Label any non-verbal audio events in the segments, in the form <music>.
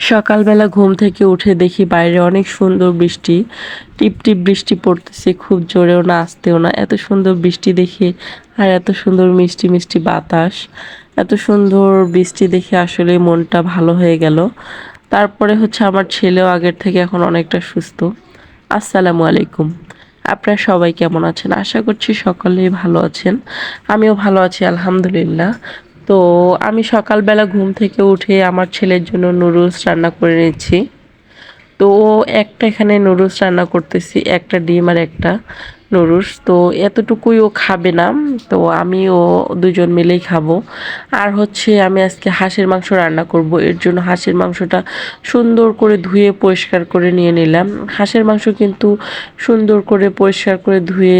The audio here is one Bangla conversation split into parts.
সকালবেলা ঘুম থেকে উঠে দেখি বাইরে অনেক সুন্দর বৃষ্টি। টিপ টিপ বৃষ্টি পড়তেছে, খুব জোরেও না, আসতেও না। এত সুন্দর বৃষ্টি দেখে আর এত সুন্দর মিষ্টি মিষ্টি বাতাস। এত সুন্দর বৃষ্টি দেখে আসলে মনটা ভালো হয়ে গেল। তারপরে হচ্ছে আমার ছেলেও আগের থেকে এখন অনেকটা সুস্থ। আসসালামু আলাইকুম। আপনারা সবাই কেমন আছেন? আশা করছি সকলেই ভালো আছেন। আমিও ভালো আছি, আলহামদুলিল্লাহ। তো আমি সকালবেলা ঘুম থেকে উঠে আমার ছেলের জন্য নুডলস রান্না করে নিচ্ছি। তো একটা এখানে নুডলস রান্না করতেছি, একটা ডিম আর একটা নুডলস। তো এতটুকুই ও খাবে না, তো আমি ও দুজন মিলেই খাব। আর হচ্ছে আমি আজকে হাঁসের মাংস রান্না করব, এর জন্য হাঁসের মাংসটা সুন্দর করে ধুয়ে পরিষ্কার করে নিয়ে নিলাম। হাঁসের মাংস কিন্তু সুন্দর করে পরিষ্কার করে ধুয়ে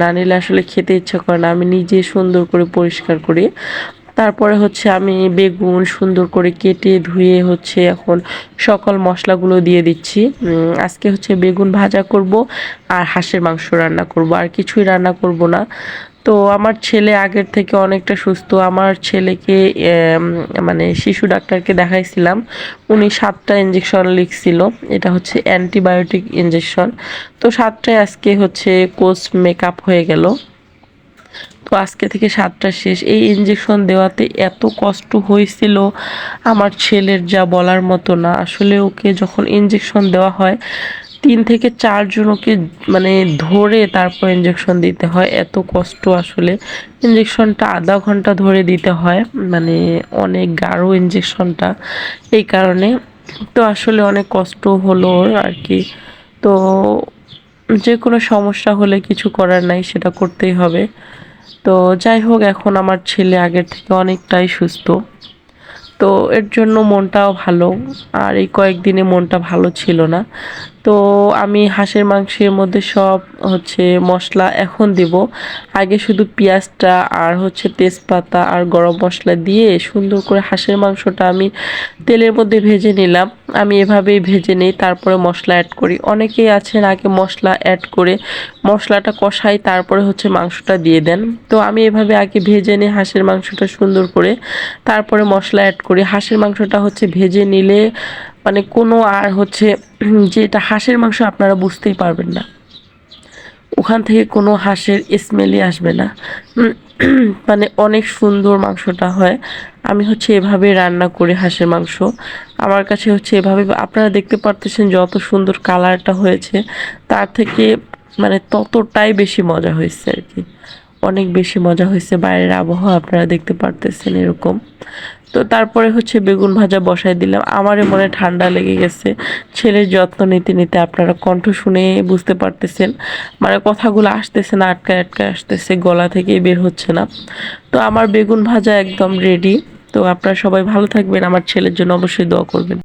না নিলে আসলে খেতে ইচ্ছা করে না, আমি নিজে সুন্দর করে পরিষ্কার করি। তারপরে হচ্ছে আমি বেগুন সুন্দর করে কেটে ধুয়ে হচ্ছে এখন সকল মশলাগুলো দিয়ে দিচ্ছি। আজকে হচ্ছে বেগুন ভাজা করব আর হাঁসের মাংস রান্না করব, আর কিছুই রান্না করব না। তো আমার ছেলে আগের থেকে অনেকটা সুস্থ। আমার ছেলেকে মানে শিশু ডাক্তারকে দেখাইছিলাম। উনি সাতটা ইঞ্জেকশন লিখছিল। এটা হচ্ছে অ্যান্টিবায়োটিক ইঞ্জেকশন তো সাতটায় আজকে হচ্ছে কোর্স মেকআপ হয়ে গেল। তো আজকে থেকে সাতটা শেষ। এই ইঞ্জেকশন দেওয়াতে এত কষ্ট হয়েছিল আমার ছেলের যা বলার মতো না। আসলে ওকে যখন ইঞ্জেকশন দেওয়া হয়, তিন থেকে চারজন ওকে মানে ধরে তারপর ইঞ্জেকশন দিতে হয়। এত কষ্ট আসলে। ইঞ্জেকশনটা আধা ঘণ্টা ধরে দিতে হয়। মানে অনেক গাঢ় ইঞ্জেকশনটা এই কারণে। তো আসলে অনেক কষ্ট হলো আর কি তো যে কোনো সমস্যা হলে কিছু করার নাই, সেটা করতেই হবে। তো যাই হোক, এখন আমার ছেলে আগের থেকে অনেকটাই সুস্থ। তো এর জন্য মনটাও ভালো। আর এই কয়েকদিনে মনটা ভালো ছিল না। তো আমি হাঁসের মাংসের মধ্যে সব হচ্ছে মশলা এখন দিব। আগে শুধু পেঁয়াজটা আর হচ্ছে তেজপাতা আর গরম মশলা দিয়ে সুন্দর করে হাঁসের মাংসটা আমি তেলের মধ্যে ভেজে নিলাম। আমি এভাবেই ভেজে নিই, তারপরে মশলা অ্যাড করি। অনেকেই আছেন আগে মশলা অ্যাড করে মশলাটা কষাই তারপরে হচ্ছে মাংসটা দিয়ে দেন। তো আমি এভাবে আগে ভেজে নিই হাঁসের মাংসটা সুন্দর করে, তারপরে মশলা অ্যাড করি। হাঁসের মাংসটা হচ্ছে ভেজে নিলে মানে কোনো আর হচ্ছে <clears throat> যে এটা হাঁসের মাংস আপনারা বুঝতেই পারবেন না। ওখান থেকে কোনো হাঁসের স্মেলই আসবে না। <clears throat> মানে অনেক সুন্দর মাংসটা হয়। আমি হচ্ছে এভাবে রান্না করি হাঁসের মাংস। আমার কাছে হচ্ছে এভাবে আপনারা দেখতে পারতেছেন যত সুন্দর কালারটা হয়েছে। তার থেকে মানে ততটাই বেশি মজা হয়েছে আর কি। অনেক বেশি মজা হয়েছে। বাইরের আবহাওয়া আপনারা দেখতে পারতেছেন এরকম। তো তারপরে হচ্ছে বেগুন ভাজা বসাই দিলাম। আমারই মনে ঠান্ডা লেগে গেছে। ছেলের যত্ন নিতে নিতে আপনারা কণ্ঠ শুনে বুঝতে পারতেছেন। মানে কথাগুলো আসতেছে না, আটকায় আটকায় আসতেছে, গলা থেকেই বের হচ্ছে না। তো আমার বেগুন ভাজা একদম রেডি তো আপনারা সবাই ভালো থাকবেন। আমার ছেলের জন্য অবশ্যই দোয়া করবেন।